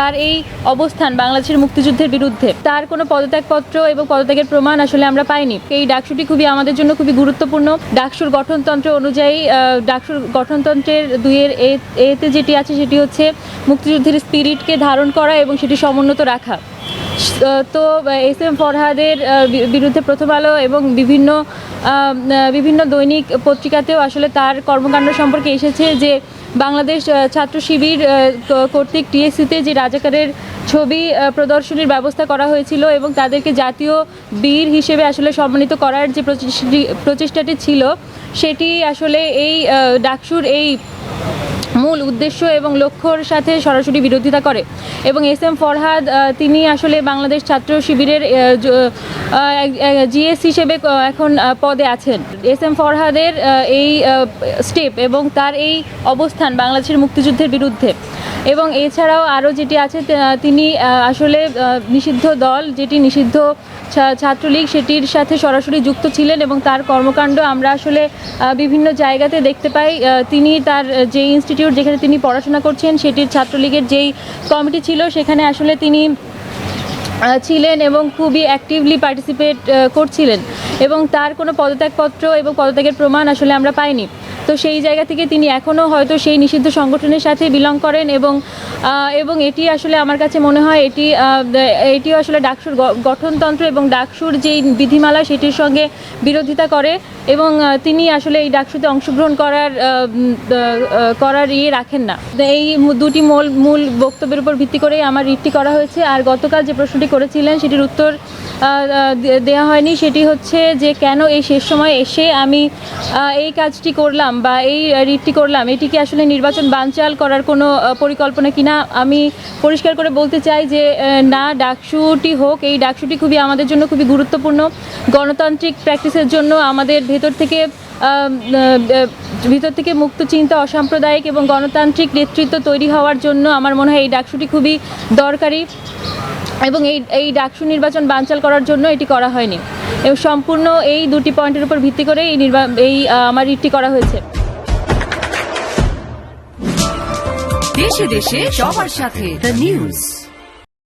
তার এই অবস্থান বাংলাদেশের মুক্তিযুদ্ধের বিরুদ্ধে। তার কোনো পদত্যাগপত্র এবং পদত্যাগের প্রমাণ আসলে আমরা পাইনি। এই ডাকসুটি খুবই আমাদের জন্য খুবই গুরুত্বপূর্ণ। ডাকসুর গঠনতন্ত্র অনুযায়ী ডাকসুর গঠনতন্ত্রের দুইয়ের এতে যেটি আছে সেটি হচ্ছে মুক্তিযুদ্ধের স্পিরিটকে ধারণ করা এবং সেটি সমুন্নত রাখা। তো এস এম ফরহাদের বিরুদ্ধে প্রথম আলো এবং বিভিন্ন বিভিন্ন দৈনিক পত্রিকাতেও আসলে তার কর্মকাণ্ড সম্পর্কে এসেছে যে বাংলাদেশ ছাত্র শিবির কর্তৃক টিএসসিতে যে রাজাকারের ছবি প্রদর্শনীর ব্যবস্থা করা হয়েছিল এবং তাদেরকে জাতীয় বীর হিসেবে আসলে সম্মানিত করার যে প্রচেষ্টাটি ছিল, সেটি আসলে এই ডাকসুর এই মূল উদ্দেশ্য এবং লক্ষ্যর সাথে সরাসরি বিরোধিতা করে। এবং এস এম ফরহাদ তিনি আসলে বাংলাদেশ ছাত্র শিবিরের জিএস হিসেবে এখন পদে আছেন। এস এম ফরহাদের এই স্টেপ এবং তার এই অবস্থান বাংলাদেশের মুক্তিযুদ্ধের বিরুদ্ধে। এবং এছাড়াও আরও যেটি আছে তিনি আসলে নিষিদ্ধ দল, যেটি নিষিদ্ধ ছাত্রলীগ, সেটির সাথে সরাসরি যুক্ত ছিলেন এবং তার কর্মকাণ্ড আমরা আসলে বিভিন্ন জায়গাতে দেখতে পাই। তিনি তার যে ইনস্টিটিউট যেখানে তিনি পড়াশোনা করছেন, সেটির ছাত্রলীগের যেই কমিটি ছিল, সেখানে আসলে তিনি ছিলেন এবং খুবই অ্যাক্টিভলি পার্টিসিপেট করছিলেন। এবং তার কোনো পদত্যাগপত্র এবং পদত্যাগের প্রমাণ আসলে আমরা পাইনি। তো সেই জায়গা থেকে তিনি এখনও হয়তো সেই নিষিদ্ধ সংগঠনের সাথে বিলং করেন এবং এবং এটি আসলে আমার কাছে মনে হয় এটি এটিও আসলে ডাকসুর গঠনতন্ত্র এবং ডাকসুর যেই বিধিমালা সেটির সঙ্গে বিরোধিতা করে এবং তিনি আসলে এই ডাকসুতে অংশগ্রহণ করার করার ইয়ে রাখেন না। এই দুটি মূল মূল বক্তব্যের উপর ভিত্তি করে আমার রিটটি করা হয়েছে। আর গতকাল যে প্রশ্নটি করেছিলেন সেটির উত্তর দেওয়া হয়নি। সেটি হচ্ছে যে কেন এই শেষ সময় এসে আমি এই কাজটি করলাম? বা এই রিটটি করলাম, এটি কি আসলে নির্বাচন বানচাল করার কোনো পরিকল্পনা কিনা? আমি পরিষ্কার করে বলতে চাই যে না, ডাকসুটি হোক, এই ডাকসুটি খুবই আমাদের জন্য খুবই গুরুত্বপূর্ণ। গণতান্ত্রিক প্র্যাকটিসের জন্য আমাদের ভেতর থেকে ভিতর থেকে মুক্ত চিন্তা অসাম্প্রদায়িক এবং গণতান্ত্রিক নেতৃত্ব তৈরি হওয়ার জন্য আমার মনে হয় এই ডাকসুটি খুবই দরকারি। এবং এই এই ডাকসু নির্বাচন বানচাল করার জন্য এটি করা হয়নি। এবং সম্পূর্ণ এই দুটি পয়েন্টের উপর ভিত্তি করে এই নির্বা, এই আমার রিটটি করা হয়েছে। দেশে দেশে সবার সাথে দ্য নিউজ